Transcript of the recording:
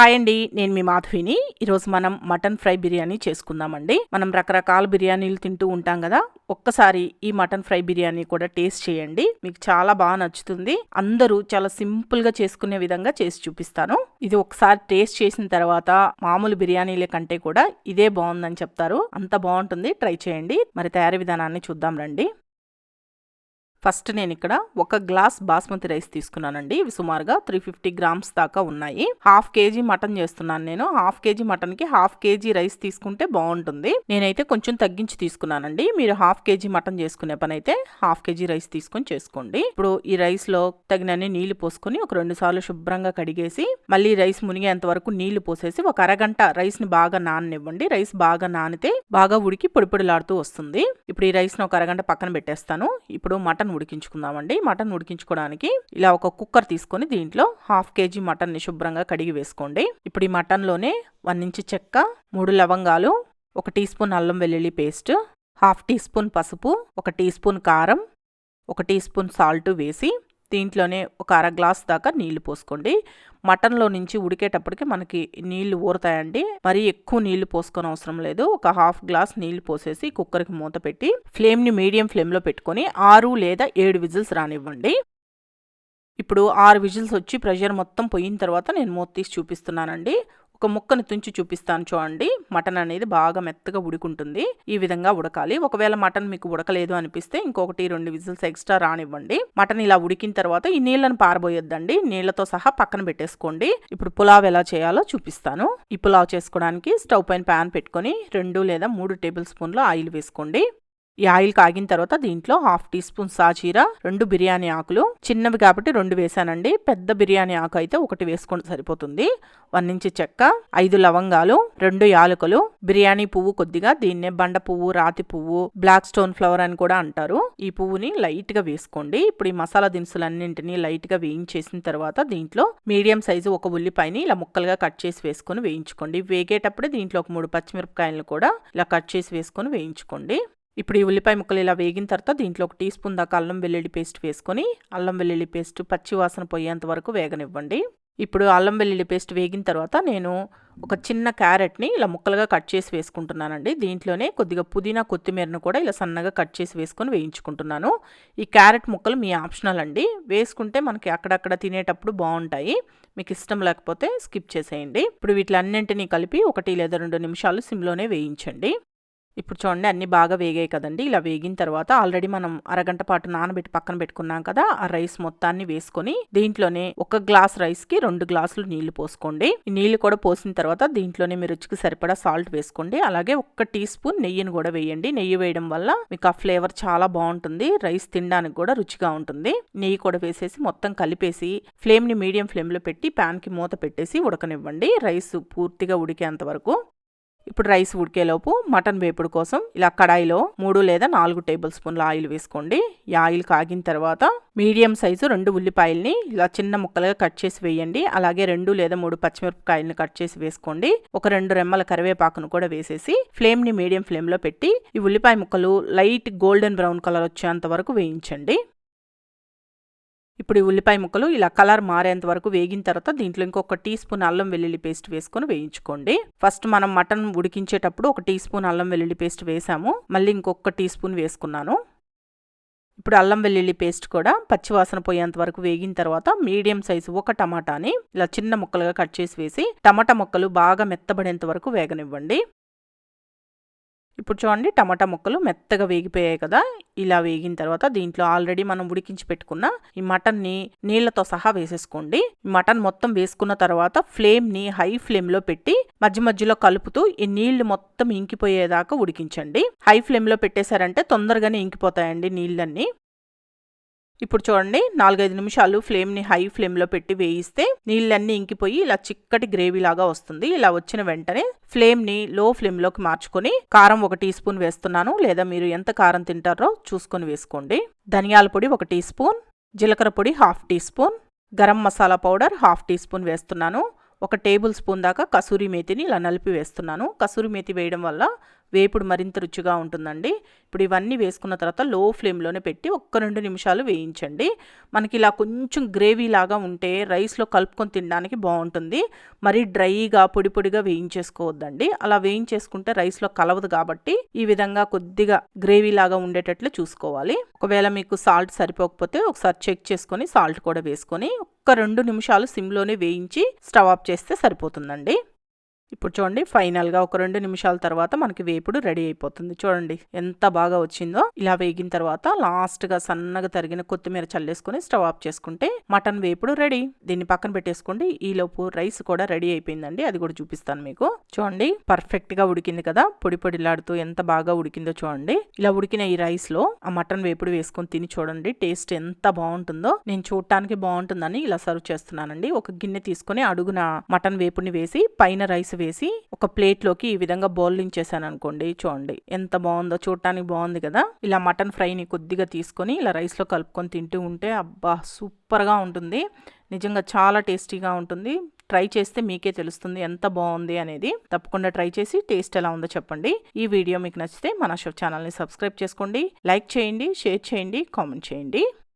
Hi అండి నేను మీ మాధవిని. ఈరోజు మనం మటన్ ఫ్రై బిర్యానీ చేసుకుందామండి. మనం రకరకాల బిర్యానీలు తింటూ ఉంటాం కదా ఒక్కసారి ఈ మటన్ ఫ్రై బిర్యానీ కూడా టేస్ట్ చేయండి. మీకు చాలా బాగా నచ్చుతుంది. అందరూ చాలా సింపుల్గా చేసుకునే విధంగా చేసి చూపిస్తాను. ఇది ఒకసారి టేస్ట్ చేసిన తర్వాత మామూలు బిర్యానీల కంటే కూడా ఇదే బాగుందని చెప్తారు. అంత బాగుంటుంది. ట్రై చేయండి. మరి తయారీ విధానాన్ని చూద్దాం రండి. ఫస్ట్ నేను ఇక్కడ ఒక గ్లాస్ బాస్మతి రైస్ తీసుకున్నానండి. ఇవి సుమారుగా త్రీ ఫిఫ్టీ గ్రామ్స్ దాకా ఉన్నాయి. హాఫ్ కేజీ మటన్ చేస్తున్నాను నేను. హాఫ్ కేజీ మటన్కి హాఫ్ కేజీ రైస్ తీసుకుంటే బాగుంటుంది. నేనైతే కొంచెం తగ్గించి తీసుకున్నానండి. మీరు హాఫ్ కేజీ మటన్ చేసుకునే పని అయితే హాఫ్ కేజీ రైస్ తీసుకొని చేసుకోండి. ఇప్పుడు ఈ రైస్లో తగినన్ని నీళ్ళు పోసుకొని ఒక రెండు సార్లు శుభ్రంగా కడిగేసి మళ్ళీ రైస్ మునిగేంత వరకు నీళ్ళు పోసేసి ఒక అరగంట రైస్ని బాగా నాననివ్వండి. రైస్ బాగా నానితే బాగా ఉడికి పొడిపొడిలాడుతూ వస్తుంది. ఇప్పుడు ఈ రైస్ని ఒక అరగంట పక్కన పెట్టేస్తాను. ఇప్పుడు మటన్ ఉడికించుకుందామండి. మటన్ ఉడికించుకోవడానికి ఇలా ఒక కుక్కర్ తీసుకొని దీంట్లో హాఫ్ కేజీ మటన్ని శుభ్రంగా కడిగి వేసుకోండి. ఇప్పుడు ఈ మటన్లోనే వన్ ఇంచు చెక్క మూడు లవంగాలు ఒక టీ స్పూన్ అల్లం వెల్లుల్లి పేస్ట్ హాఫ్ టీ స్పూన్ పసుపు ఒక టీ స్పూన్ కారం ఒక టీ స్పూన్ సాల్ట్ వేసి దీంట్లోనే ఒక అర గ్లాస్ దాకా నీళ్ళు పోసుకోండి. మటన్లో నుంచి ఉడికేటప్పటికి మనకి నీళ్ళు ఊరుతాయండి. మరీ ఎక్కువ నీళ్ళు పోసుకొని అవసరం లేదు. ఒక హాఫ్ గ్లాస్ నీళ్ళు పోసేసి కుక్కర్కి మూత పెట్టి ఫ్లేమ్ని మీడియం ఫ్లేమ్లో పెట్టుకొని ఆరు లేదా ఏడు విజిల్స్ రానివ్వండి. ఇప్పుడు ఆరు విజిల్స్ వచ్చి ప్రెషర్ మొత్తం పోయిన తర్వాత నేను మూత తీసి చూపిస్తున్నానండి. ఒక ముక్కను తుంచి చూపిస్తాను చూడండి. మటన్ అనేది బాగా మెత్తగా ఉడుకుంటుంది. ఈ విధంగా ఉడకాలి. ఒకవేళ మటన్ మీకు ఉడకలేదు అనిపిస్తే ఇంకొకటి రెండు విజిల్స్ ఎక్స్ట్రా రానివ్వండి. మటన్ ఇలా ఉడికిన తర్వాత ఈ నీళ్ళను పారబోయొద్దండి. నీళ్ళతో సహా పక్కన పెట్టేసుకోండి. ఇప్పుడు పులావ్ ఎలా చేయాలో చూపిస్తాను. ఈ పులావ్ చేసుకోవడానికి స్టవ్ పైన ప్యాన్ పెట్టుకొని రెండు లేదా మూడు టేబుల్ స్పూన్ల ఆయిల్ వేసుకోండి. ఈ ఆయిల్ కాగిన తర్వాత దీంట్లో హాఫ్ టీ స్పూన్ సాజీరా రెండు బిర్యానీ ఆకులు. చిన్నవి కాబట్టి రెండు వేసానండి. పెద్ద బిర్యానీ ఆకు అయితే ఒకటి వేసుకుంటే సరిపోతుంది. వన్ ఇంచు చెక్క ఐదు లవంగాలు రెండు యాలకులు. బిర్యానీ పువ్వు కొద్దిగా దీన్నే బండ పువ్వు రాతి పువ్వు బ్లాక్ స్టోన్ ఫ్లవర్ అని కూడా అంటారు. ఈ పువ్వుని లైట్గా వేసుకోండి. ఇప్పుడు ఈ మసాలా దినుసులన్నింటినీ లైట్గా వేయించేసిన తర్వాత దీంట్లో మీడియం సైజు ఒక ఉల్లిపాయని ఇలా ముక్కలుగా కట్ చేసి వేసుకొని వేయించుకోండి. వేగేటప్పుడే దీంట్లో ఒక మూడు పచ్చిమిరపకాయలను కూడా ఇలా కట్ చేసి వేసుకొని వేయించుకోండి. ఇప్పుడు ఈ ఉల్లిపాయ ముక్కలు ఇలా వేగిన తర్వాత దీంట్లో ఒక టీ స్పూన్ దాకా అల్లం వెల్లుల్లి పేస్ట్ వేసుకొని అల్లం వెల్లుల్లి పేస్ట్ పచ్చి వాసన పోయేంత వరకు వేగనివ్వండి. ఇప్పుడు అల్లం వెల్లుల్లి పేస్ట్ వేగిన తర్వాత నేను ఒక చిన్న క్యారెట్ని ఇలా ముక్కలుగా కట్ చేసి వేసుకుంటున్నానండి. దీంట్లోనే కొద్దిగా పుదీనా కొత్తిమీరను కూడా ఇలా సన్నగా కట్ చేసి వేసుకొని వేయించుకుంటున్నాను. ఈ క్యారెట్ ముక్కలు మీ ఆప్షనల్ అండి. వేసుకుంటే మనకి అక్కడక్కడ తినేటప్పుడు బాగుంటాయి. మీకు ఇష్టం లేకపోతే స్కిప్ చేసేయండి. ఇప్పుడు వీటిలన్నింటినీ కలిపి ఒకటి లేదా రెండు నిమిషాలు సిమ్లోనే వేయించండి. ఇప్పుడు చూడండి అన్నీ బాగా వేగాయి కదండి. ఇలా వేగిన తర్వాత ఆల్రెడీ మనం అరగంట పాటు నానబెట్టి పక్కన పెట్టుకున్నాం కదా ఆ రైస్ మొత్తాన్ని వేసుకొని దీంట్లోనే ఒక గ్లాస్ రైస్కి రెండు గ్లాసులు నీళ్ళు పోసుకోండి. ఈ నీళ్ళు కూడా పోసిన తర్వాత దీంట్లోనే మీరు రుచికి సరిపడా సాల్ట్ వేసుకోండి. అలాగే ఒక్క టీ స్పూన్ నెయ్యిని కూడా వేయండి. నెయ్యి వేయడం వల్ల మీకు ఆ ఫ్లేవర్ చాలా బాగుంటుంది. రైస్ తినడానికి కూడా రుచిగా ఉంటుంది. నెయ్యి కూడా వేసేసి మొత్తం కలిపేసి ఫ్లేమ్ని మీడియం ఫ్లేమ్లో పెట్టి ప్యాన్కి మూత పెట్టేసి ఉడకనివ్వండి. రైస్ పూర్తిగా ఉడికేంత వరకు ఇప్పుడు రైస్ ఉడికేలోపు మటన్ వేపుడు కోసం ఇలా కడాయిలో మూడు లేదా నాలుగు టేబుల్ స్పూన్ల ఆయిల్ వేసుకోండి. ఈ ఆయిల్ కాగిన తర్వాత మీడియం సైజు రెండు ఉల్లిపాయల్ని ఇలా చిన్న ముక్కలుగా కట్ చేసి వేయండి. అలాగే రెండు లేదా మూడు పచ్చిమిరపకాయలను కట్ చేసి వేసుకోండి. ఒక రెండు రెమ్మల కరివేపాకును కూడా వేసేసి ఫ్లేమ్ని మీడియం ఫ్లేమ్లో పెట్టి ఈ ఉల్లిపాయ ముక్కలు లైట్ గోల్డెన్ బ్రౌన్ కలర్ వచ్చేంత వరకు వేయించండి. ఇప్పుడు ఈ ఉల్లిపాయ ముక్కలు ఇలా కలర్ మారేంత వరకు వేగిన తర్వాత దీంట్లో ఇంకొక టీ స్పూన్ అల్లం వెల్లుల్లి పేస్ట్ వేసుకొని వేయించుకోండి. ఫస్ట్ మనం మటన్ ఉడికించేటప్పుడు ఒక టీ స్పూన్ అల్లం వెల్లుల్లి పేస్ట్ వేసాము. మళ్ళీ ఇంకొక టీ స్పూన్ వేసుకున్నాను. ఇప్పుడు అల్లం వెల్లుల్లి పేస్ట్ కూడా పచ్చివాసన పోయేంత వరకు వేగిన తర్వాత మీడియం సైజు ఒక టమాటాని ఇలా చిన్న ముక్కలుగా కట్ చేసి వేసి టమాటా ముక్కలు బాగా మెత్తబడేంత వరకు వేగనివ్వండి. ఇప్పుడు చూడండి టమాటా ముక్కలు మెత్తగా వేగిపోయాయి కదా. ఇలా వేగిన తర్వాత దీంట్లో ఆల్రెడీ మనం ఉడికించి పెట్టుకున్న ఈ మటన్ని నీళ్ళతో సహా వేసేసుకోండి. మటన్ మొత్తం వేసుకున్న తర్వాత ఫ్లేమ్ని హై ఫ్లేమ్లో పెట్టి మధ్య మధ్యలో కలుపుతూ ఈ నీళ్ళు మొత్తం ఇంకిపోయేదాకా ఉడికించండి. హై ఫ్లేమ్లో పెట్టేశారంటే తొందరగానే ఇంకిపోతాయండి నీళ్ళన్నీ. ఇప్పుడు చూడండి నాలుగైదు నిమిషాలు ఫ్లేమ్ని హై ఫ్లేమ్లో పెట్టి వేయిస్తే నీళ్ళన్నీ ఇంకిపోయి ఇలా చిక్కటి గ్రేవీ లాగా వస్తుంది. ఇలా వచ్చిన వెంటనే ఫ్లేమ్ని లో ఫ్లేమ్లోకి మార్చుకొని కారం ఒక టీ స్పూన్ వేస్తున్నాను. లేదా మీరు ఎంత కారం తింటారో చూసుకొని వేసుకోండి. ధనియాల పొడి ఒక టీ స్పూన్ జీలకర్ర పొడి half teaspoon garam masala powder half teaspoon వేస్తున్నాను. ఒక టేబుల్ స్పూన్ దాకా కసూరి మేతిని ఇలా నలిపి వేస్తున్నాను. కసూరి మేతి వేయడం వల్ల వేపుడు మరింత రుచిగా ఉంటుందండి. ఇప్పుడు ఇవన్నీ వేసుకున్న తర్వాత లో ఫ్లేమ్లోనే పెట్టి ఒక్క రెండు నిమిషాలు వేయించండి. మనకి ఇలా కొంచెం గ్రేవీ లాగా ఉంటే రైస్లో కలుపుకొని తినడానికి బాగుంటుంది. మరీ డ్రైగా పొడి పొడిగా వేయించేసుకోవద్దండి. అలా వేయించేసుకుంటే రైస్లో కలవదు కాబట్టి ఈ విధంగా కొద్దిగా గ్రేవీ లాగా ఉండేటట్లు చూసుకోవాలి. ఒకవేళ మీకు సాల్ట్ సరిపోకపోతే ఒకసారి చెక్ చేసుకొని సాల్ట్ కూడా వేసుకొని ఒక్క రెండు నిమిషాలు సిమ్లోనే వేయించి స్టవ్ ఆఫ్ చేస్తే సరిపోతుందండి. ఇప్పుడు చూడండి ఫైనల్గా ఒక రెండు నిమిషాల తర్వాత మనకి వేపుడు రెడీ అయిపోతుంది. చూడండి ఎంత బాగా వచ్చిందో. ఇలా వేగిన తర్వాత లాస్ట్గా సన్నగా తరిగిన కొత్తిమీర చల్లేసుకొని స్టవ్ ఆఫ్ చేసుకుంటే మటన్ వేపుడు రెడీ. దీన్ని పక్కన పెట్టేసుకోండి. ఈ లోపు రైస్ కూడా రెడీ అయిపోయిందండి. అది కూడా చూపిస్తాను మీకు. చూడండి పర్ఫెక్ట్గా ఉడికింది కదా. పొడి పొడిలాడుతూ ఎంత బాగా ఉడికిందో చూడండి. ఇలా ఉడికిన ఈ రైస్లో ఆ మటన్ వేపుడు వేసుకొని తిని చూడండి టేస్ట్ ఎంత బాగుంటుందో. నేను చూడటానికి బాగుంటుందని ఇలా సర్వ్ చేస్తున్నానండి. ఒక గిన్నె తీసుకొని అడుగున మటన్ వేపుడిని వేసి పైన రైస్ వేసి ఒక ప్లేట్లోకి ఈ విధంగా బౌలించేసాను అనుకోండి చూడండి ఎంత బాగుందో చూడటానికి బాగుంది కదా. ఇలా మటన్ ఫ్రైని కొద్దిగా తీసుకొని ఇలా రైస్లో కలుపుకొని తింటూ ఉంటే అబ్బా సూపర్గా ఉంటుంది. నిజంగా చాలా టేస్టీగా ఉంటుంది. ట్రై చేస్తే మీకే తెలుస్తుంది ఎంత బాగుంది అనేది. తప్పకుండా ట్రై చేసి టేస్ట్ ఎలా ఉందో చెప్పండి. ఈ వీడియో మీకు నచ్చితే మన షో ఛానల్ని సబ్స్క్రైబ్ చేసుకోండి లైక్ చేయండి షేర్ చేయండి కామెంట్ చేయండి.